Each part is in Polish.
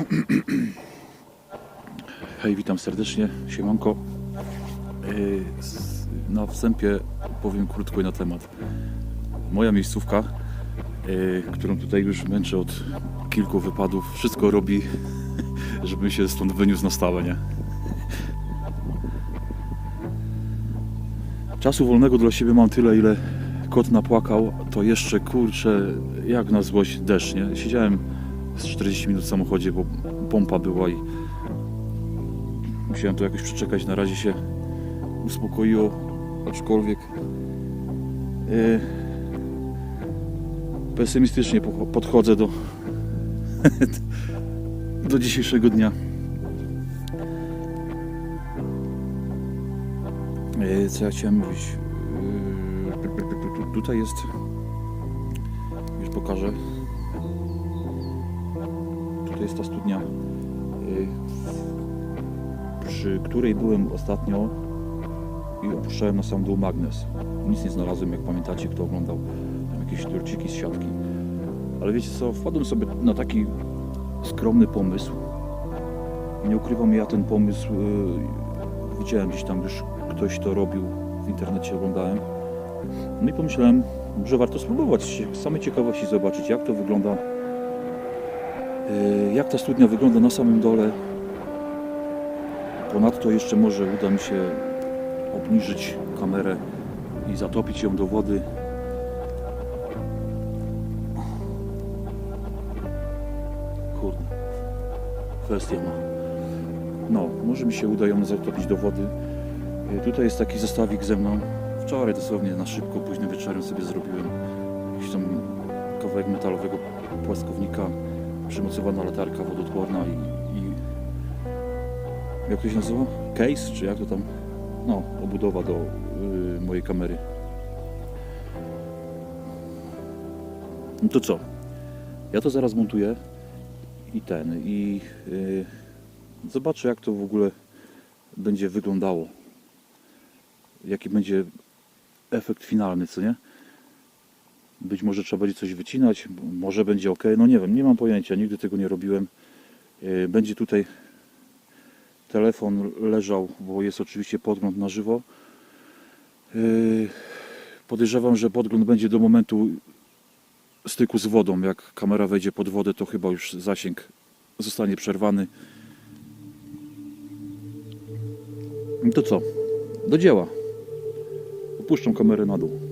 Hej, witam serdecznie, siemanko. Yy, Na wstępie powiem krótko na temat. Moja miejscówka, yy, którą tutaj już męczę od kilku wypadów, wszystko robi, żebym się stąd wyniósł na stałe, nie? Czasu wolnego dla siebie mam tyle, ile kot napłakał, to jeszcze kurczę, jak na złość deszcz, nie? Siedziałem z 40 minut w samochodzie, bo pompa była i musiałem to jakoś przeczekać. Na razie się uspokoiło, aczkolwiek e, pesymistycznie po- podchodzę do, do dzisiejszego dnia. E, Co ja chciałem mówić? E, tu- tu- tu- tu- Tutaj jest. Już pokażę. Tutaj jest ta studnia, e, przy której byłem ostatnio i opuszczałem na sam dół magnes. Nic nie znalazłem, jak pamiętacie, kto oglądał tam jakieś turciki z siatki. Ale wiecie co, wpadłem sobie na taki skromny pomysł. Nie ukrywam, ja ten pomysł e, widziałem gdzieś tam już ktoś to robił, w internecie oglądałem. No i pomyślałem, że warto spróbować samej ciekawości zobaczyć, jak to wygląda, jak ta studnia wygląda na samym dole. Ponadto jeszcze może uda mi się obniżyć kamerę i zatopić ją do wody. Kurde, kwestia ma. No, może mi się uda ją zatopić do wody. E, Tutaj jest taki zestawik ze mną. Wczoraj dosłownie na szybko, późnym wieczorem sobie zrobiłem jakiś tam kawałek metalowego płaskownika, przymocowana latarka wodoodporna i, i jak to się nazywa? Case, czy jak to tam? No, obudowa do y, mojej kamery. No to co? Ja to zaraz montuję i ten, i y, zobaczę jak to w ogóle będzie wyglądało. Jaki będzie efekt finalny, co nie? Być może trzeba będzie coś wycinać, może będzie ok. No nie wiem, nie mam pojęcia, nigdy tego nie robiłem. Yy, Będzie tutaj telefon leżał, bo jest oczywiście podgląd na żywo. Yy, Podejrzewam, że podgląd będzie do momentu styku z wodą. Jak kamera wejdzie pod wodę, to chyba już zasięg zostanie przerwany. I to co? Do dzieła. Opuszczam kamerę na dół.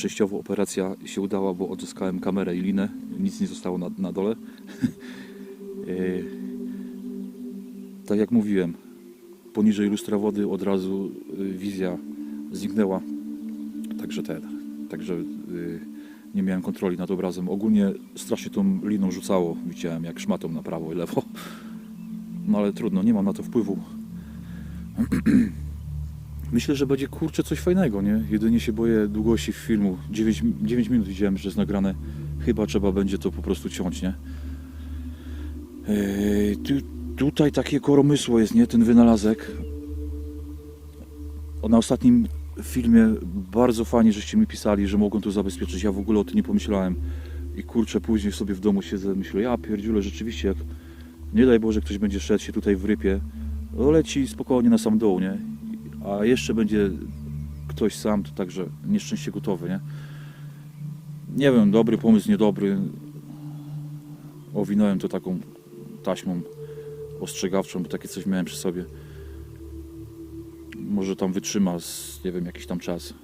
Częściowo operacja się udała, bo odzyskałem kamerę i linę. Nic nie zostało na, na dole. E, tak jak mówiłem, poniżej lustra wody od razu y, wizja zniknęła. Także ten, także y, nie miałem kontroli nad obrazem. Ogólnie strasznie tą liną rzucało. Widziałem jak szmatą na prawo i lewo. No ale trudno, nie mam na to wpływu. Myślę, że będzie kurczę coś fajnego, nie? Jedynie się boję długości filmu. 9, 9 minut widziałem, że jest nagrane. Chyba trzeba będzie to po prostu ciąć, nie? Tu, tutaj takie koromysło jest, nie? Ten wynalazek. Na ostatnim filmie bardzo fajnie, żeście mi pisali, że mogą to zabezpieczyć. Ja w ogóle o tym nie pomyślałem. I kurczę, później sobie w domu siedzę, myślę, ja pierdziule, rzeczywiście, jak nie daj Boże, ktoś będzie szedł się tutaj w rypie, no leci spokojnie na sam dół, nie? A jeszcze będzie ktoś sam, to także nieszczęście gotowy, nie? Nie wiem, dobry pomysł, niedobry. Owinąłem to taką taśmą ostrzegawczą, bo takie coś miałem przy sobie. Może tam wytrzyma, z, nie wiem, jakiś tam czas.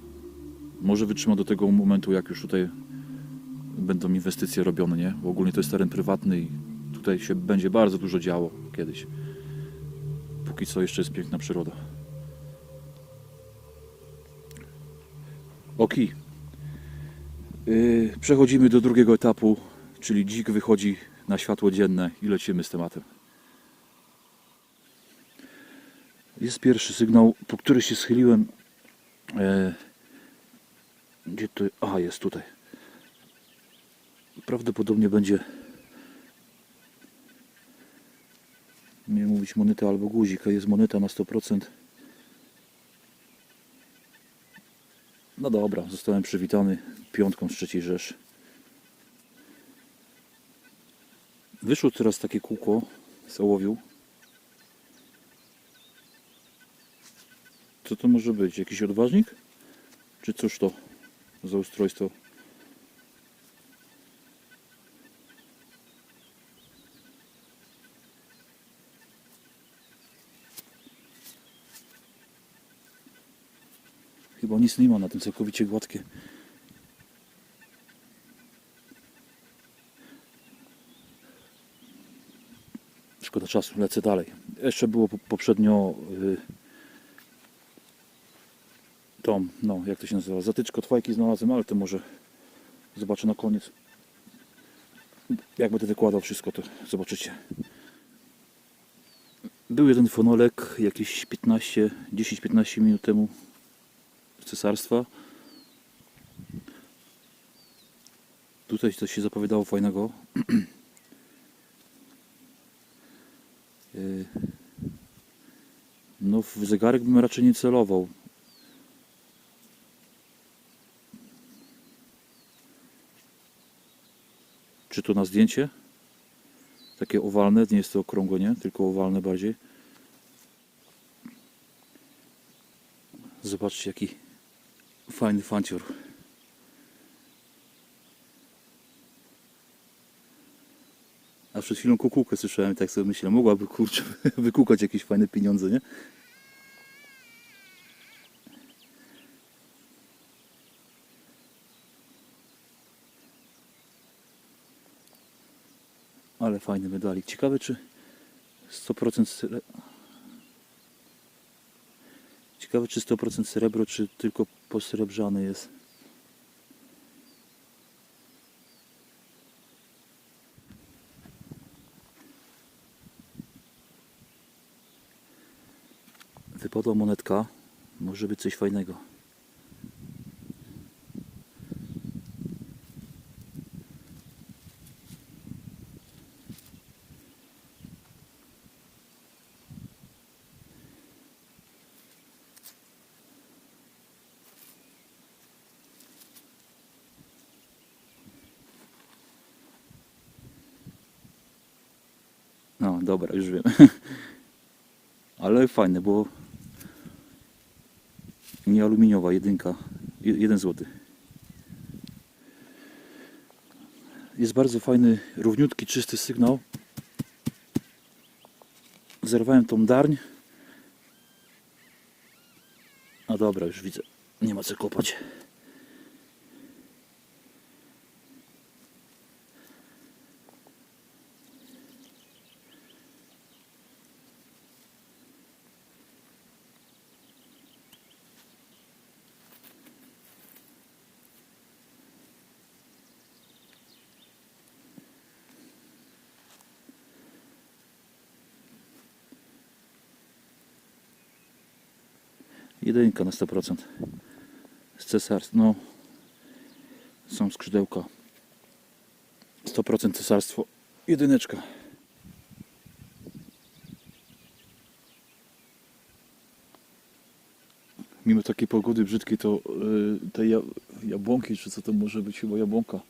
Może wytrzyma do tego momentu, jak już tutaj będą inwestycje robione, nie? Bo ogólnie to jest teren prywatny i tutaj się będzie bardzo dużo działo kiedyś. Póki co jeszcze jest piękna przyroda. Oki. Yy, przechodzimy do drugiego etapu, czyli dzik wychodzi na światło dzienne i lecimy z tematem. Jest pierwszy sygnał, po który się schyliłem. E, gdzie to? Aha, jest tutaj. Prawdopodobnie będzie nie mówić moneta albo guzik, a jest moneta na 100%. No dobra, zostałem przywitany piątką z trzeciej Rzeszy. Wyszło teraz takie kółko z ołowiu. Co to może być? Jakiś odważnik? Czy cóż to za ustrojstwo? Chyba nic nie ma na tym całkowicie gładkie. Szkoda czasu, lecę dalej. Jeszcze było po- poprzednio y, tą, no jak to się nazywa, zatyczkę od fajki znalazłem, ale to może zobaczę na koniec. Jak będę wykładał wszystko, to zobaczycie. Był jeden fonolek jakieś 15, 10-15 minut temu cesarstwa. Tutaj coś się zapowiadało fajnego. Yy, No w zegarek bym raczej nie celował. Czy to na zdjęcie? Takie owalne, nie jest to okrągłe, nie? Tylko owalne bardziej. Zobaczcie jaki fajny fancior. A przed chwilą kukułkę słyszałem tak sobie myślę, mogłaby kurczę wykukać jakieś fajne pieniądze, nie? Ale fajny medalik. Ciekawe czy 100% sre... Ciekawe czy 100% srebro, czy tylko posrebrzany jest. Wypadła monetka. Może być coś fajnego. No dobra, już wiem. Ale fajne, bo nie aluminiowa, jedynka, Je- jeden złoty. Jest bardzo fajny, równiutki, czysty sygnał. Zerwałem tą darń. A dobra, już widzę. Nie ma co kopać. Jedynka na 100%. Z cesarstwa. No. Są skrzydełka. 100% cesarstwo. Jedyneczka. Mimo takiej pogody brzydkiej, to yy, te ja, jabłonki, czy co to może być, chyba jabłonka.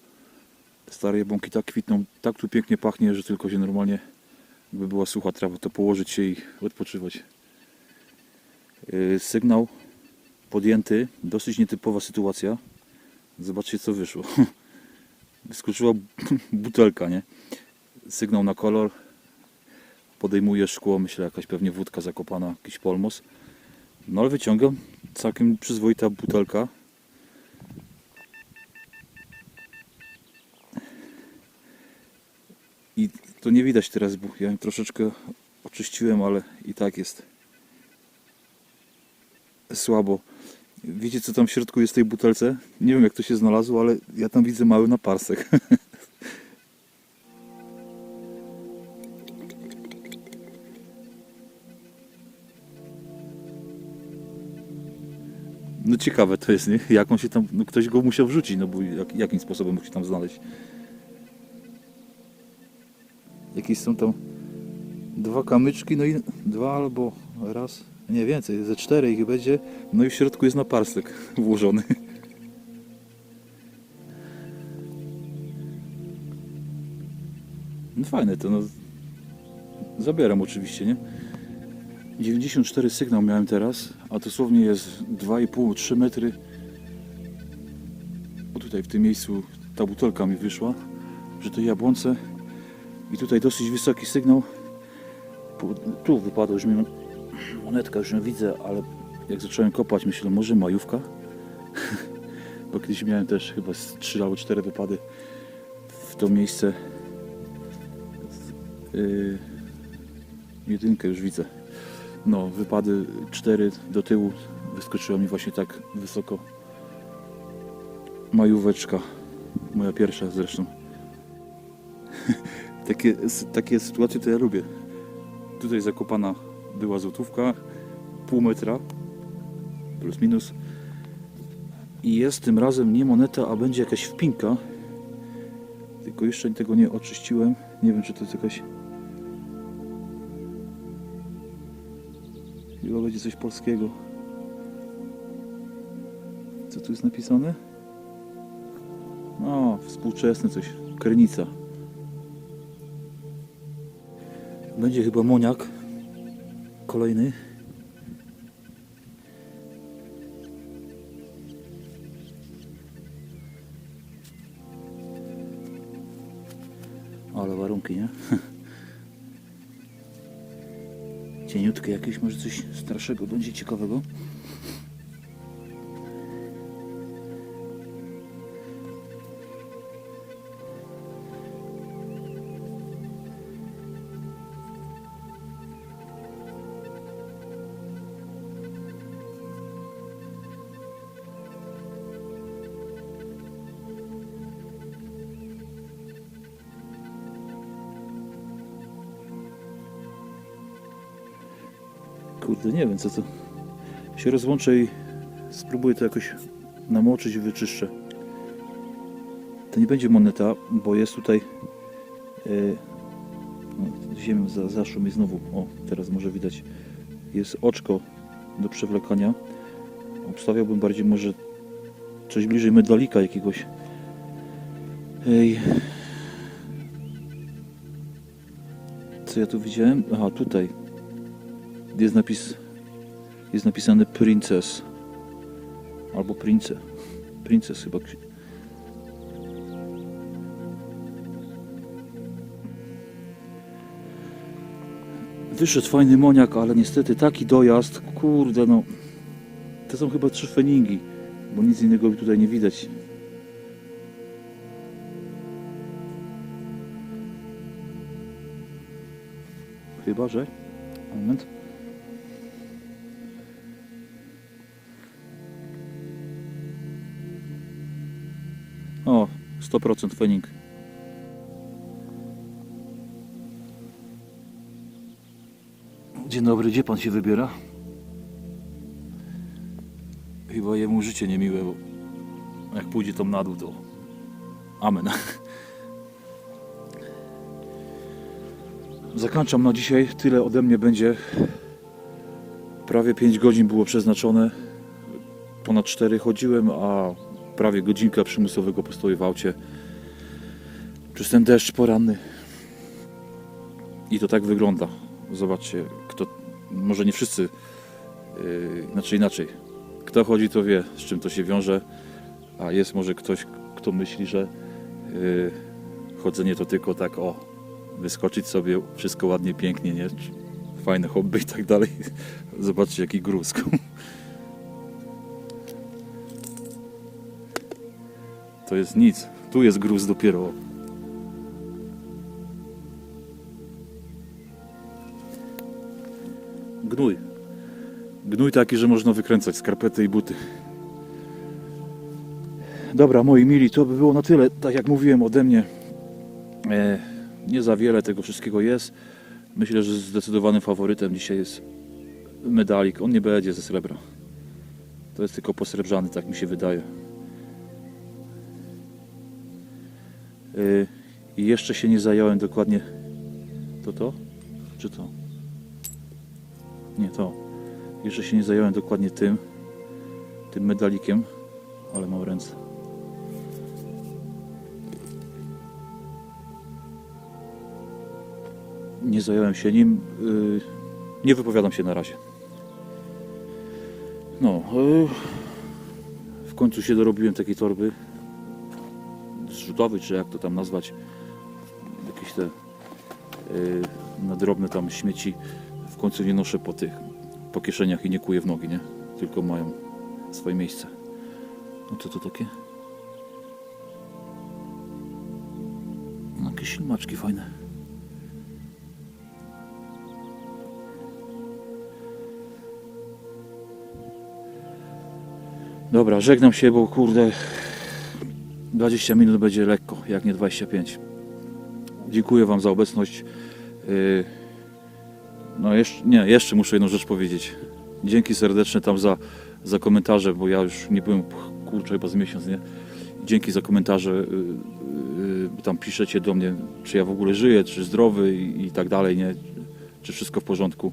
Te stare jabłonki tak kwitną, tak tu pięknie pachnie, że tylko się normalnie, jakby była sucha trawa, to położyć się i odpoczywać. Yy, sygnał podjęty, dosyć nietypowa sytuacja. Zobaczcie co wyszło. Wyskoczyła butelka, nie? Sygnał na kolor. Podejmuje szkło, myślę jakaś pewnie wódka zakopana, jakiś polmos. No ale wyciągam, całkiem przyzwoita butelka. I to nie widać teraz, bo ja ją troszeczkę oczyściłem, ale i tak jest słabo. Wiecie co tam w środku jest w tej butelce? Nie wiem jak to się znalazło, ale ja tam widzę mały naparsek. No ciekawe to jest, nie? Jak on się tam, no ktoś go musiał wrzucić, no bo jak, jakim sposobem mógł się tam znaleźć? Jakieś są tam dwa kamyczki, no i dwa albo raz, nie więcej, ze cztery ich będzie, no i w środku jest naparstek włożony. No fajne to, no. Zabieram oczywiście, nie? 94 sygnał miałem teraz, a dosłownie jest 2,5-3 metry. O tutaj w tym miejscu ta butelka mi wyszła, że to jabłonce. I tutaj dosyć wysoki sygnał. Tu wypadła już mi monetka, już ją widzę, ale jak zacząłem kopać, myślę, może majówka? Bo kiedyś miałem też chyba z 3 albo 4 wypady w to miejsce. Yy, jedynkę już widzę. No, wypady 4 do tyłu wyskoczyła mi właśnie tak wysoko. Majóweczka. Moja pierwsza zresztą. takie, takie sytuacje to ja lubię. Tutaj zakopana była złotówka, pół metra, plus minus. I jest tym razem nie moneta, a będzie jakaś wpinka. Tylko jeszcze tego nie oczyściłem. Nie wiem, czy to jest jakaś Chyba będzie coś polskiego. Co tu jest napisane? O, współczesne coś. Krynica. Będzie chyba moniak. Kolejny. Ale warunki, nie? Cieniutkie jakieś, może coś starszego będzie ciekawego. Kurde, nie wiem co to. Się rozłączę i spróbuję to jakoś namoczyć i wyczyszczę. To nie będzie moneta, bo jest tutaj yy, no, ziemią za, zaszło mi znowu. O, teraz może widać. Jest oczko do przewlekania. Obstawiałbym bardziej może coś bliżej medalika jakiegoś. Ej. Co ja tu widziałem? Aha, tutaj jest napis jest napisane Princess. Albo Prince. Princess chyba wyszedł fajny moniak, ale niestety taki dojazd kurde no. To są chyba trzy feningi bo nic innego tutaj nie widać. Chyba, że moment 100% fening. Dzień dobry, gdzie pan się wybiera? trochę jemu życie niemiłe, bo jak pójdzie tam na dół, to amen. Zakończam na dzisiaj. Tyle ode mnie będzie. Prawie 5 godzin było przeznaczone. Ponad 4 chodziłem, a prawie godzinka przymusowego postoju w aucie. Przez ten deszcz poranny. I to tak wygląda. Zobaczcie, kto, może nie wszyscy, yy, znaczy inaczej. Kto chodzi, to wie, z czym to się wiąże, a jest może ktoś, kto myśli, że yy, chodzenie to tylko tak o, wyskoczyć sobie, wszystko ładnie, pięknie, nie? Fajne hobby i tak dalej. Zobaczcie, jaki gruz. To jest nic. Tu jest gruz dopiero. Gnój. Gnój taki, że można wykręcać skarpety i buty. Dobra, moi mili, to by było na tyle. Tak jak mówiłem ode mnie, e, nie za wiele tego wszystkiego jest. Myślę, że zdecydowanym faworytem dzisiaj jest medalik. On nie będzie ze srebra. To jest tylko posrebrzany, tak mi się wydaje. I jeszcze się nie zająłem dokładnie. To to? Czy to? Nie to. Jeszcze się nie zająłem dokładnie tym, tym medalikiem, ale mam ręce. Nie zająłem się nim. Yy, nie wypowiadam się na razie. No, yy, w końcu się dorobiłem takiej torby zrzutowej, czy jak to tam nazwać. Jakieś te yy, na drobne tam śmieci w końcu nie noszę po tych, po kieszeniach i nie kuję w nogi, nie? Tylko mają swoje miejsce. No co to takie? No, jakieś ślimaczki fajne. Dobra, żegnam się, bo kurde 20 minut będzie lekko, jak nie 25. Dziękuję Wam za obecność. Yy, no jeszcze, nie, jeszcze muszę jedną rzecz powiedzieć. Dzięki serdeczne tam za, za komentarze, bo ja już nie byłem, kurczę, chyba z miesiąc, nie? Dzięki za komentarze, y, y, tam piszecie do mnie, czy ja w ogóle żyję, czy zdrowy i, i tak dalej, nie? Czy wszystko w porządku.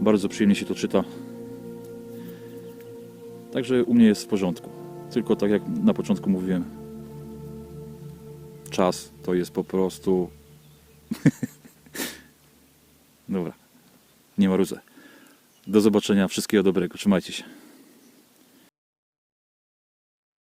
Bardzo przyjemnie się to czyta. Także u mnie jest w porządku. Tylko tak jak na początku mówiłem, czas to jest po prostu Dobra. Nie ma róże. Do zobaczenia. Wszystkiego dobrego. Trzymajcie się.